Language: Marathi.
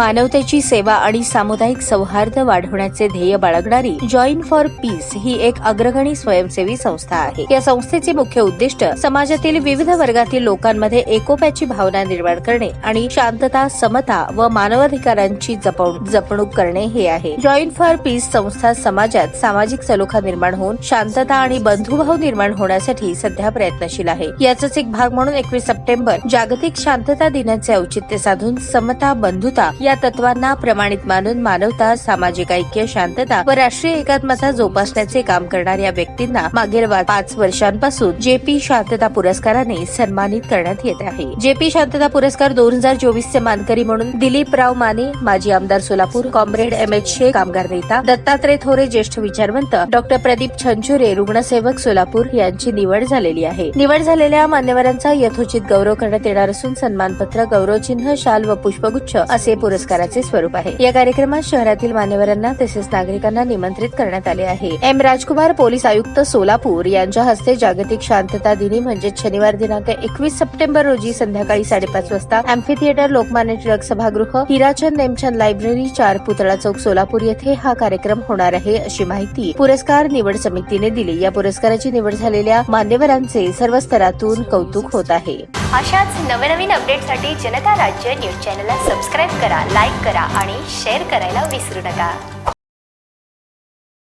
मानवतेची सेवा आणि सामुदायिक सौहार्द वाढवण्याचे ध्येय बाळगणारी जॉईन फॉर पीस ही एक अग्रगणी स्वयंसेवी संस्था आहे. या संस्थेचे मुख्य उद्दिष्ट समाजातील विविध वर्गातील लोकांमध्ये एकोप्याची भावना निर्माण करणे आणि शांतता समता व मानवाधिकारांची जपणूक करणे हे आहे. जॉईन फॉर पीस संस्था समाजात सामाजिक सलोखा निर्माण होऊन शांतता आणि बंधुभाव निर्माण होण्यासाठी सध्या प्रयत्नशील आहे. याचाच एक भाग म्हणून एकवीस सप्टेंबर जागतिक शांतता दिनाचे औचित्य साधून समता बंधुता या तत्वांना प्रमाणित मानून मानवता सामाजिक ऐक्य शांतता व राष्ट्रीय एकात्मता जोपासण्याचे काम करणाऱ्या व्यक्तींना मागील वा- पाच वर्षांपासून जेपी शांतता पुरस्काराने सन्मानित करण्यात येत आहे. जेपी शांतता पुरस्कार दोन हजार चोवीस चे मानकरी म्हणून दिलीपराव माने माजी आमदार सोलापूर कॉम्रेड एम एच शे कामगार नेता दत्तात्रय थोरे ज्येष्ठ विचारवंत डॉक्टर प्रदीप छंचुरे रुग्णसेवक सोलापूर यांची निवड झालेली आहे. निवड झालेल्या मान्यवरांचा यथोचित गौरव करण्यात येणार असून सन्मानपत्र गौरवचिन्ह शाल व पुष्पगुच्छ असे पुरस्काराचे स्वरूप आहे. या कार्यक्रमात शहरातील मान्यवरांना तसेच नागरिकांना निमंत्रित करण्यात आले आहे. एम. राजकुमार पोलीस आयुक्त सोलापूर यांच्या हस्ते जागतिक शांतता दिनी म्हणजेच शनिवार दिनांक एकवीस सप्टेंबर रोजी संध्याकाळी साडेपाच वाजता अॅम्फी थिएटर लोकमान्य टिळक सभागृह हिराचंद नेमचंद लायब्ररी चार पुतळा चौक सोलापूर येथे हा कार्यक्रम होणार आहे अशी माहिती पुरस्कार निवड समितीने दिली. या पुरस्काराची निवड झालेल्या मान्यवरांचे सर्व स्तरातून कौतुक होत आहे. अशाच नवनवीन अपडेटसाठी जनता राज्य न्यूज चॅनलला सबस्क्राईब करा. लाईक करा आणि शेअर करायला विसरू नका.